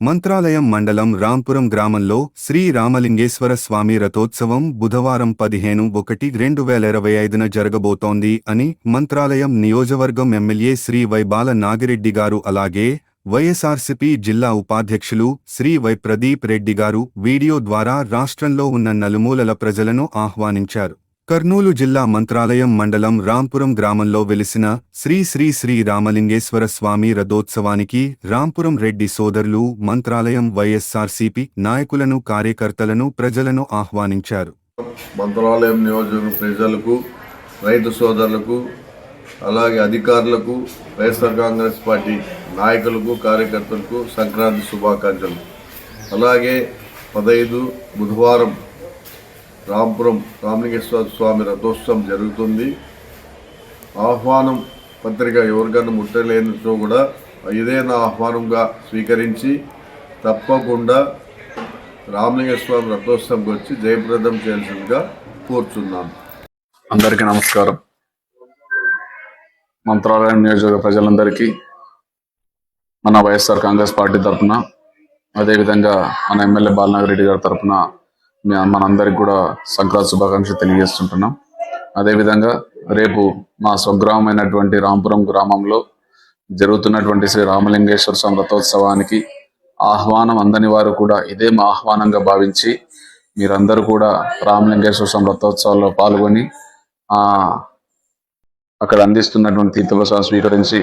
మంత్రాలయం మండలం రాంపురం గ్రామంలో శ్రీ రామలింగేశ్వర స్వామి రథోత్సవం బుధవారం పదిహేను ఒకటి రెండు వేల ఇరవై ఐదున జరగబోతోంది అని మంత్రాలయం నియోజకవర్గం ఎమ్మెల్యే శ్రీ వైబాల నాగిరెడ్డి గారు అలాగే వైఎస్ఆర్సీపీ జిల్లా ఉపాధ్యక్షులు శ్రీ వై ప్రదీప్ రెడ్డి గారు వీడియో ద్వారా రాష్ట్రంలో ఉన్న నలుమూలల ప్రజలను ఆహ్వానించారు. కర్నూలు జిల్లా మంత్రాలయం మండలం రాంపురం గ్రామంలో వెలిసిన శ్రీ శ్రీ శ్రీ రామలింగేశ్వర స్వామి రథోత్సవానికి రాంపురం రెడ్డి సోదరులు మంత్రాలయం వైఎస్ఆర్సీపీ నాయకులను కార్యకర్తలను ప్రజలను ఆహ్వానించారు. మంత్రాలయం నియోజకవర్గ ప్రజలకు రైతు సోదరులకు అలాగే అధికారులకు వైఎస్ఆర్ కాంగ్రెస్ పార్టీ నాయకులకు కార్యకర్తలకు సంక్రాంతి శుభాకాంక్షలు. అలాగే పదహైదు బుధవారం రాంపురం రామలింగేశ్వర స్వామి రథోత్సవం జరుగుతుంది. ఆహ్వానం పత్రిక ఎవరికైనా ముట్టలేనితో కూడా ఇదే నా ఆహ్వానంగా స్వీకరించి తప్పకుండా రామలింగేశ్వర స్వామి రథోత్సవంకి వచ్చి జయప్రదం చేయాల్సిందిగా కోరుచున్నాను. అందరికీ నమస్కారం. మంత్రాలయం నియోజకవర్గ ప్రజలందరికీ మన వైఎస్ఆర్ కాంగ్రెస్ పార్టీ తరఫున అదేవిధంగా మన ఎమ్మెల్యే బాలనగర్ రెడ్డి గారి తరఫున మనందరికి కూడా సంక్రాంతి శుభాకాంక్షలు తెలియజేస్తుంటున్నాం. అదేవిధంగా రేపు మా స్వగ్రామమైనటువంటి రాంపురం గ్రామంలో జరుగుతున్నటువంటి శ్రీ రామలింగేశ్వర స్వామి రథోత్సవానికి ఆహ్వానం అందని వారు కూడా ఇదే మా ఆహ్వానంగా భావించి మీరందరూ కూడా రామలింగేశ్వర స్వామి రథోత్సవాల్లో పాల్గొని ఆ అక్కడ అందిస్తున్నటువంటి తీర్థప్రసాదం స్వీకరించి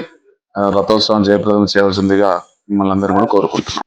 రథోత్సవం జయప్రదం చేయాల్సిందిగా మిమ్మల్ని అందరూ కూడా కోరుకుంటున్నాం.